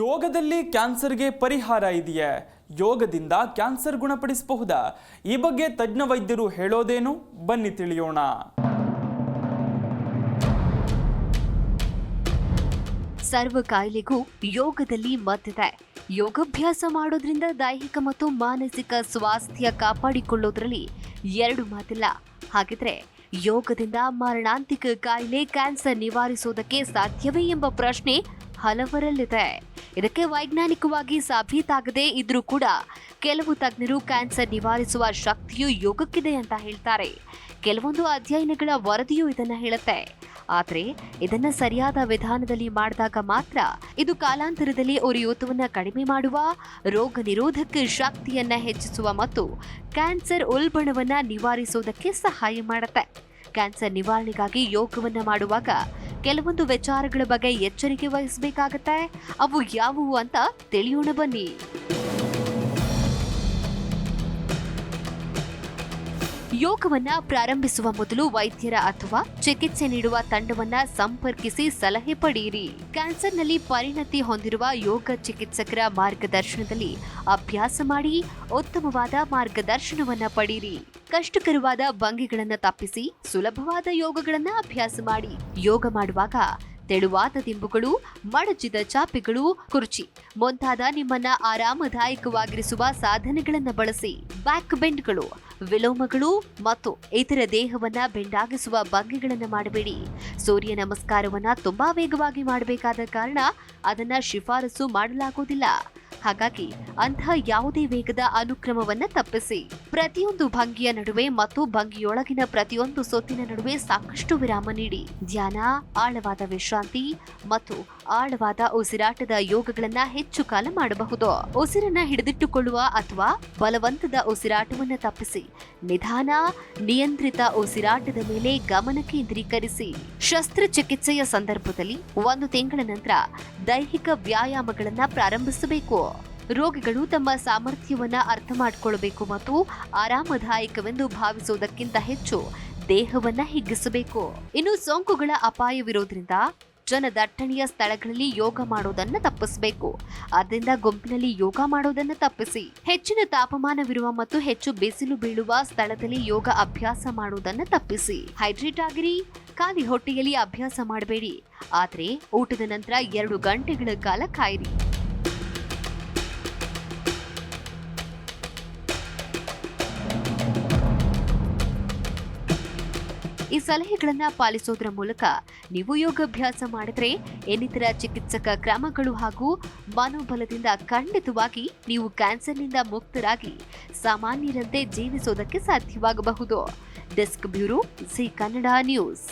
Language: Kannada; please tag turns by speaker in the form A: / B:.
A: ಯೋಗದಲ್ಲಿ ಕ್ಯಾನ್ಸರ್ಗೆ ಪರಿಹಾರ ಇದೆಯೇ? ಯೋಗದಿಂದ ಕ್ಯಾನ್ಸರ್ ಗುಣಪಡಿಸಬಹುದಾ? ಈ ಬಗ್ಗೆ ತಜ್ಞ ವೈದ್ಯರು ಹೇಳೋದೇನು? ಬನ್ನಿ ತಿಳಿಯೋಣ.
B: ಸರ್ವ ಕಾಯಿಲೆಗೂ ಯೋಗದಲ್ಲಿ ಮದ್ದಿದೆ ಯೋಗಾಭ್ಯಾಸ ಮಾಡೋದ್ರಿಂದ ದೈಹಿಕ ಮತ್ತು ಮಾನಸಿಕ ಸ್ವಾಸ್ಥ್ಯ ಕಾಪಾಡಿಕೊಳ್ಳೋದ್ರಲ್ಲಿ ಎರಡು ಮಾತಿಲ್ಲ. ಹಾಗಿದ್ರೆ ಯೋಗದಿಂದ ಮಾರಣಾಂತಿಕ ಕಾಯಿಲೆ ಕ್ಯಾನ್ಸರ್ ನಿವಾರಿಸೋದಕ್ಕೆ ಸಾಧ್ಯವೇ ಎಂಬ ಪ್ರಶ್ನೆ ಹಲವರಲ್ಲಿದೆ. ಇದಕ್ಕೆ ವೈಜ್ಞಾನಿಕವಾಗಿ ಸಾಬೀತಾಗದೇ ಇದ್ರೂ ಕೂಡ ಕೆಲವು ತಜ್ಞರು ಕ್ಯಾನ್ಸರ್ ನಿವಾರಿಸುವ ಶಕ್ತಿಯು ಯೋಗಕ್ಕಿದೆ ಅಂತ ಹೇಳ್ತಾರೆ. ಕೆಲವೊಂದು ಅಧ್ಯಯನಗಳ ವರದಿಯೂ ಇದನ್ನು ಹೇಳುತ್ತೆ. ಆದರೆ ಇದನ್ನ ಸರಿಯಾದ ವಿಧಾನದಲ್ಲಿ ಮಾಡಿದಾಗ ಮಾತ್ರ ಇದು ಕಾಲಾಂತರದಲ್ಲಿ ಉರಿಯೂತವನ್ನು ಕಡಿಮೆ ಮಾಡುವ, ರೋಗ ನಿರೋಧಕ ಶಕ್ತಿಯನ್ನ ಹೆಚ್ಚಿಸುವ ಮತ್ತು ಕ್ಯಾನ್ಸರ್ ಉಲ್ಬಣವನ್ನು ನಿವಾರಿಸುವುದಕ್ಕೆ ಸಹಾಯ ಮಾಡುತ್ತೆ. ಕ್ಯಾನ್ಸರ್ ನಿವಾರಣೆಗಾಗಿ ಯೋಗವನ್ನು ಮಾಡುವಾಗ ಕೆಲವೊಂದು ವಿಚಾರಗಳ ಬಗ್ಗೆ ಎಚ್ಚರಿಕೆ ವಹಿಸಬೇಕಾಗತ್ತೆ. ಅವು ಯಾವುವು ಅಂತ ತಿಳಿಯೋಣ ಬನ್ನಿ. ಯೋಗವನ್ನ ಪ್ರಾರಂಭಿಸುವ ಮೊದಲು ವೈದ್ಯರ ಅಥವಾ ಚಿಕಿತ್ಸೆ ನೀಡುವ ತಂಡವನ್ನ ಸಂಪರ್ಕಿಸಿ ಸಲಹೆ ಪಡೆಯಿರಿ. ಕ್ಯಾನ್ಸರ್ನಲ್ಲಿ ಪರಿಣತಿ ಹೊಂದಿರುವ ಯೋಗ ಚಿಕಿತ್ಸಕರ ಮಾರ್ಗದರ್ಶನದಲ್ಲಿ ಅಭ್ಯಾಸ ಮಾಡಿ ಉತ್ತಮವಾದ ಮಾರ್ಗದರ್ಶನವನ್ನ ಪಡೆಯಿರಿ. ಕಷ್ಟಕರವಾದ ಭಂಗಿಗಳನ್ನು ತಪ್ಪಿಸಿ ಸುಲಭವಾದ ಯೋಗಗಳನ್ನು ಅಭ್ಯಾಸ ಮಾಡಿ ಯೋಗ ಮಾಡುವಾಗ ತೆಳುವಾದ ದಿಂಬುಗಳು, ಮಡಚಿದ ಚಾಪೆಗಳು, ಕುರ್ಚಿ ಮುಂತಾದ ನಿಮ್ಮನ್ನ ಆರಾಮದಾಯಕವಾಗಿರಿಸುವ ಸಾಧನಗಳನ್ನು ಬಳಸಿ ಬ್ಯಾಕ್ ಬೆಂಡ್ಗಳು, ವಿಲೋಮಗಳು ಮತ್ತು ಇತರ ದೇಹವನ್ನ ಬೆಂಡಾಗಿಸುವ ಭಂಗಿಗಳನ್ನು ಮಾಡಬೇಡಿ. ಸೂರ್ಯ ನಮಸ್ಕಾರವನ್ನ ತುಂಬಾ ವೇಗವಾಗಿ ಮಾಡಬೇಕಾದ ಕಾರಣ ಅದನ್ನ ಶಿಫಾರಸು ಮಾಡಲಾಗುವುದಿಲ್ಲ. ಹಾಗಾಗಿ ಅಂತಹ ಯಾವುದೇ ವೇಗದ ಅನುಕ್ರಮವನ್ನ ತಪ್ಪಿಸಿ. ಪ್ರತಿಯೊಂದು ಭಂಗಿಯ ನಡುವೆ ಮತ್ತು ಭಂಗಿಯೊಳಗಿನ ಪ್ರತಿಯೊಂದು ಸೊತ್ತಿನ ನಡುವೆ ಸಾಕಷ್ಟು ವಿರಾಮ ನೀಡಿ. ಧ್ಯಾನ, ಆಳವಾದ ವಿಶ್ರಾಂತಿ ಮತ್ತು ಆಳವಾದ ಉಸಿರಾಟದ ಯೋಗಗಳನ್ನ ಹೆಚ್ಚು ಕಾಲ ಮಾಡಬಹುದು. ಉಸಿರನ್ನ ಹಿಡಿದಿಟ್ಟುಕೊಳ್ಳುವ ಅಥವಾ ಬಲವಂತದ ಉಸಿರಾಟವನ್ನು ತಪ್ಪಿಸಿ. ನಿಧಾನ, ನಿಯಂತ್ರಿತ ಉಸಿರಾಟದ ಮೇಲೆ ಗಮನ ಕೇಂದ್ರೀಕರಿಸಿ. ಶಸ್ತ್ರಚಿಕಿತ್ಸೆಯ ಸಂದರ್ಭದಲ್ಲಿ ಒಂದು ತಿಂಗಳ ನಂತರ ದೈಹಿಕ ವ್ಯಾಯಾಮಗಳನ್ನ ಪ್ರಾರಂಭಿಸಬೇಕು. ರೋಗಿಗಳು ತಮ್ಮ ಸಾಮರ್ಥ್ಯವನ್ನು ಅರ್ಥ ಮಾಡಿಕೊಳ್ಳಬೇಕು ಮತ್ತು ಆರಾಮದಾಯಕವೆಂದು ಭಾವಿಸುವುದಕ್ಕಿಂತ ಹೆಚ್ಚು ದೇಹವನ್ನ ಹಿಗ್ಗಿಸಬೇಕು. ಇನ್ನು ಸೋಂಕುಗಳ ಅಪಾಯವಿರೋದ್ರಿಂದ ಜನದಟ್ಟಣೆಯ ಸ್ಥಳಗಳಲ್ಲಿ ಯೋಗ ಮಾಡೋದನ್ನ ತಪ್ಪಿಸಬೇಕು. ಆದ್ದರಿಂದ ಗುಂಪಿನಲ್ಲಿ ಯೋಗ ಮಾಡೋದನ್ನ ತಪ್ಪಿಸಿ. ಹೆಚ್ಚಿನ ತಾಪಮಾನವಿರುವ ಮತ್ತು ಹೆಚ್ಚು ಬಿಸಿಲು ಬೀಳುವ ಸ್ಥಳದಲ್ಲಿ ಯೋಗ ಅಭ್ಯಾಸ ಮಾಡೋದನ್ನ ತಪ್ಪಿಸಿ. ಹೈಡ್ರೇಟ್ ಆಗಿರಿ. ಖಾಲಿ ಹೊಟ್ಟೆಯಲ್ಲಿ ಅಭ್ಯಾಸ ಮಾಡಬೇಡಿ. ಆದರೆ ಊಟದ ನಂತರ ಎರಡು ಗಂಟೆಗಳ ಕಾಲ ಕಾಯಿರಿ. ಈ ಸಲಹೆಗಳನ್ನು ಪಾಲಿಸೋದ್ರ ಮೂಲಕ ನೀವು ಯೋಗಾಭ್ಯಾಸ ಮಾಡಿದ್ರೆ ಇನ್ನಿತರ ಚಿಕಿತ್ಸಕ ಕ್ರಮಗಳು ಹಾಗೂ ಮನೋಬಲದಿಂದ ಖಂಡಿತವಾಗಿ ನೀವು ಕ್ಯಾನ್ಸರ್ನಿಂದ ಮುಕ್ತರಾಗಿ ಸಾಮಾನ್ಯರಂತೆ ಜೀವಿಸೋದಕ್ಕೆ ಸಾಧ್ಯವಾಗಬಹುದು. Desk bureau C Kannada news.